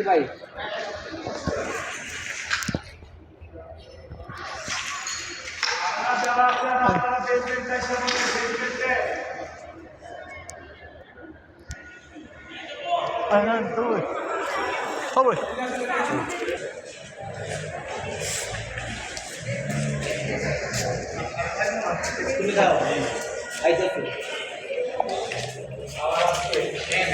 দেখছি ভাই হবে তুমি দাও আইতেছি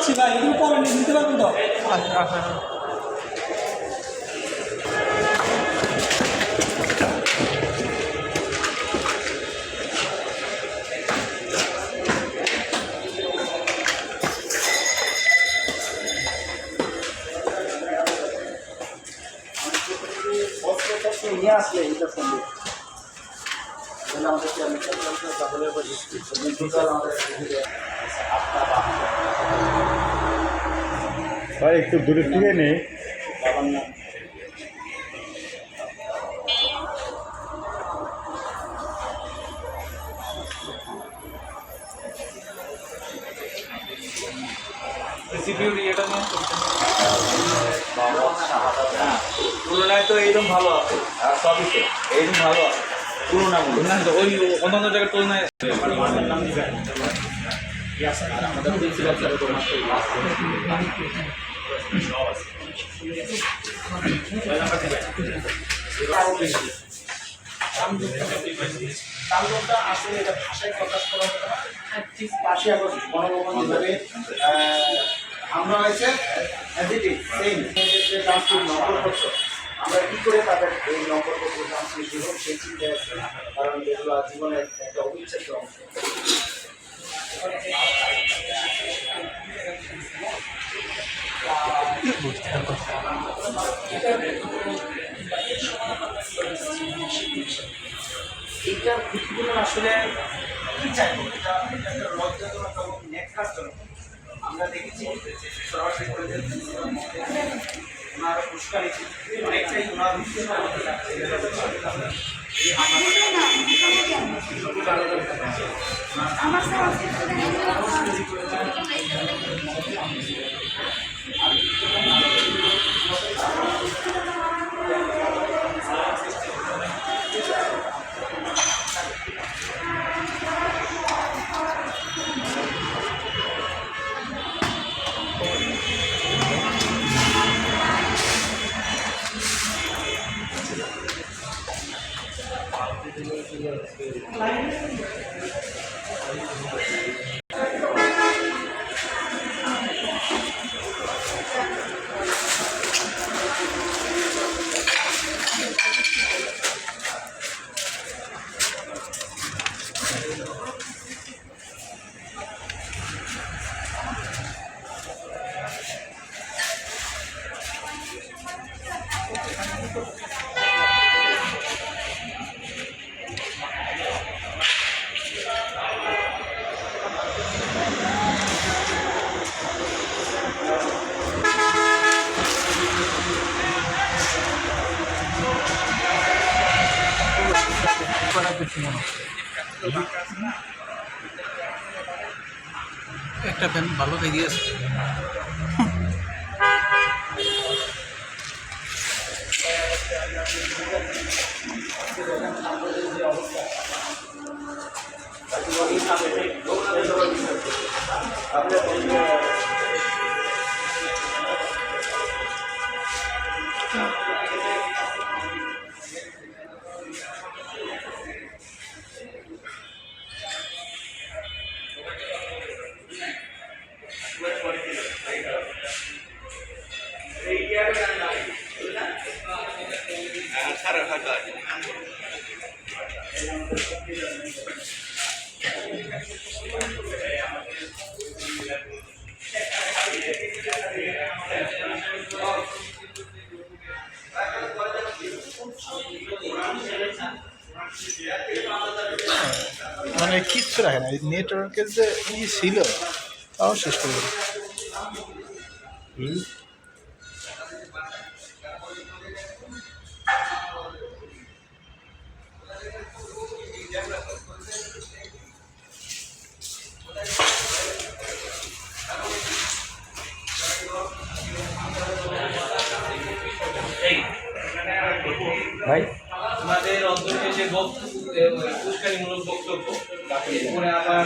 প্রিন্সিপালের রুমে যাচ্ছি ভাই এগুলো পড়েন নিতে পারবেন তো টোটাল আমাদের আটটা ভাই একটু দূরে থেকে নেই সিকিউরিটি এটা তুলনায় তো এইরকম ভালো আছে। আর সবই তো এইরকম ভালো আছে। তুলনামূলক। তো ওই অন্যান্য জায়গার তুলনায় আমাদের প্রিন্সিপাল স্যারের কোনো তাণ্ডবটা আসলে এটা ভাষায় প্রকাশ করা হতো না ঠিক পাশে আবার গণভবন যেভাবে আমরা হয়েছে সেম যে ট্রান্সক্রিপ্ট নম্বরপত্র আমরা কি করে তাদের এই নম্বরপত্র ট্রান্সক্রিপ্ট দিব সেই চিন্তায় আছে কারণ যেগুলো জীবনের একটা অবিচ্ছেদ্য অংশ। আসলে কি আমরা দেখেছি সরাসরি করে ওনার উস্কানিছি অনেকটাই ওনার উদ্দেশ্য Hello. এই আমার স্যার একটা ফ্যান ভালো খাই দিয়েছে Thank কিচ্ছু রাখে না। নেটওয়ার্কের যে ই ছিল তাও শেষ করে দিল। ভাই? আমাদের অন্তর্কে যে উস্কানিমূলক বক্তব্য, তারপরে আবার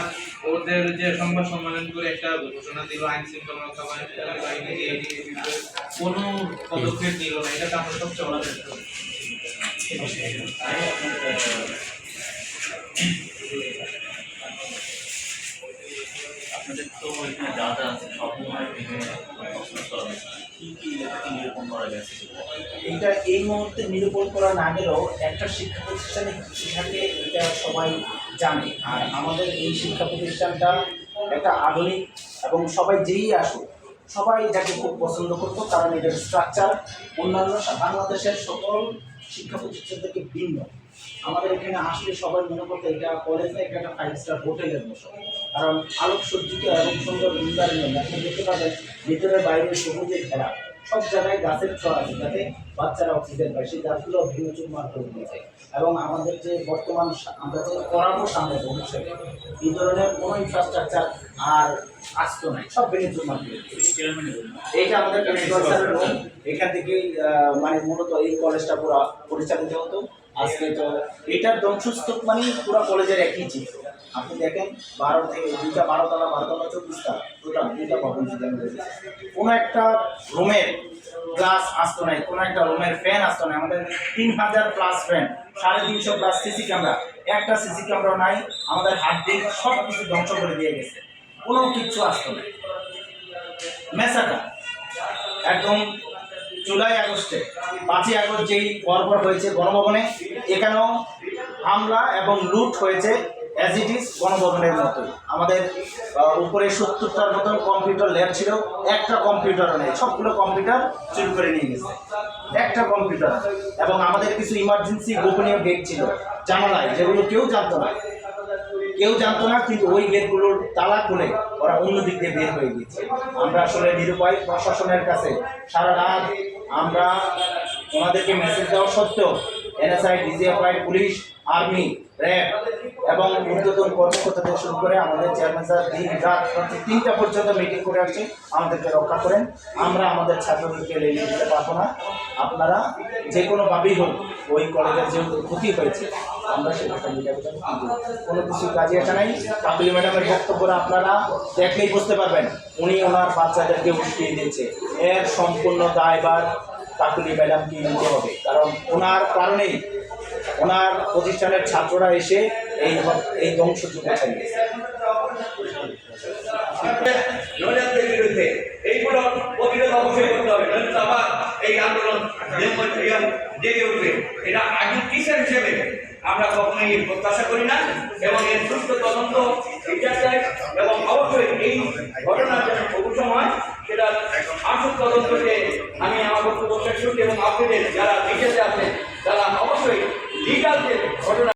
ওদের যে সংবাদ সম্মেলন করে একটা ঘোষণা দিল, আইন শৃঙ্খলা রক্ষা বাহিনী কোনো পদক্ষেপ নিল না। এটা তো আমরা সবচেয়ে বড় আপনাদের এইটা এই মুহূর্তে নিরূপণ করা না গেলেও একটা শিক্ষা প্রতিষ্ঠানে কী থাকে এটা সবাই জানে। আর আমাদের এই শিক্ষা প্রতিষ্ঠানটা একটা আধুনিক এবং সবাই যেই আসুক, সবাই এটাকে খুব পছন্দ করতো কারণ এটার স্ট্রাকচার অন্যান্য বাংলাদেশের সকল শিক্ষা প্রতিষ্ঠান থেকে ভিন্ন। আমাদের এখানে আসলে সবাই মনে করতো এটা কলেজ না এটা একটা ফাইভ স্টার হোটেলের মতো। কারণ আলোক সজ্জিত এবং সুন্দর এনভায়রনমেন্ট আপনি দেখতে পাবেন ভিতরে বাইরে সবুজে ঘেরা। সব জায়গায় গাছের ছড়া আছে, যাতে বাচ্চারা অক্সিজেন পায়। সেই গাছগুলো চুরমার করে দিয়েছে এবং আমাদের যে বর্তমান আমরা যে করাবো সামনে ভবিষ্যতে এই ধরনের কোনো ইনফ্রাস্ট্রাকচার আর আসতো নাই। সব করে দিয়েছে এইটা আমাদের এখান থেকেই মানে মূলত এই কলেজটা পুরো পরিচালিত হতো। আজকে তো এটার ধ্বংসস্তূপ মানে পুরো কলেজের একই চিত্র। আপনি দেখেন, বারো থেকে দুইটা, বারোতলা বারোতলা চব্বিশটা টোটাল দুইটা ভবন কোনো একটা রুমের গ্লাস আসতো নাই, কোনো একটা রুমের ফ্যান আসতো না আমাদের তিন হাজার প্লাস ফ্যান সাড়ে তিনশো প্লাস সিসি ক্যামেরা একটা সিসি ক্যামেরা নাই, আমাদের হাত দিয়ে সব কিছু ধ্বংস করে দিয়ে গেছে। কোনো কিচ্ছু আসতো না মেসাটা, একদম জুলাই আগস্টে, পাঁচই আগস্ট যেই পরপর হয়েছে গণভবনে, এখানেও হামলা এবং লুট হয়েছে অ্যাজ ইট ইজ গণভবনের মতোই। আমাদের উপরে সত্তরটার মতন কম্পিউটার ল্যাব ছিল, একটা কম্পিউটার নেই, সবগুলো কম্পিউটার চুরি করে নিয়ে গেছে। একটা কম্পিউটার এবং আমাদের কিছু ইমার্জেন্সি গোপনীয় গেট ছিল, জানালায়, যেগুলো কেউ জানতো না। কেউ জানতো না, কিন্তু ওই গেটগুলোর তালা খুলে ওরা অন্য দিক দিয়ে বের হয়ে গিয়েছে। আমরা আসলে নিরুপায় প্রশাসনের কাছে সারা রাত আমরা ওনাদেরকে মেসেজ দেওয়া সত্ত্বেও NSI DGFI police army, RAB এবং ঊর্ধ্বতন কর্মকর্তা থেকে শুরু করে আমাদের চেয়ারম্যান স্যার দিন রাত তিনটা পর্যন্ত মিটিং করে আসছি। আমাদেরকে রক্ষা করেন। আমরা আমাদের ছাত্রদেরকে রেলিয়ে দিতে পারব না। আপনারা যে কোনোভাবেই হোক, ওই কলেজের যেহেতু ক্ষতি হয়েছে, আমরা সেটা মিটাতে। কোনো কিছু কাজে আসে নাই। কাপিল ম্যাডামের বক্তব্যটা আপনারা দেখলেই বুঝতে পারবেন। উনি ওনার বাচ্চাদেরকে উস্কিয়ে দিয়েছে। এর সম্পূর্ণ দায়ভার কাকুলি ম্যাডামকে নিতে হবে। কারণ ওনার কারণেই ওনার প্রতিষ্ঠানের ছাত্ররা এসে এই এই ধ্বংসযুগ চালিয়েছে এইগুলো প্রতিরোধ এই আন্দোলন এটা আগে কিসের হিসেবে আমরা কখনোই প্রত্যাশা করি না এবং এর সুস্থ তদন্ত বিচার চাই এবং অবশ্যই এই ঘটনার অবসম হয় সেটা আসল তদন্তকে আমি আমার বক্তব্য শেষ করছি এবং আপনাদের যারা বিদেশে আছেন, তারা অবশ্যই লিগাল যে ঘটনা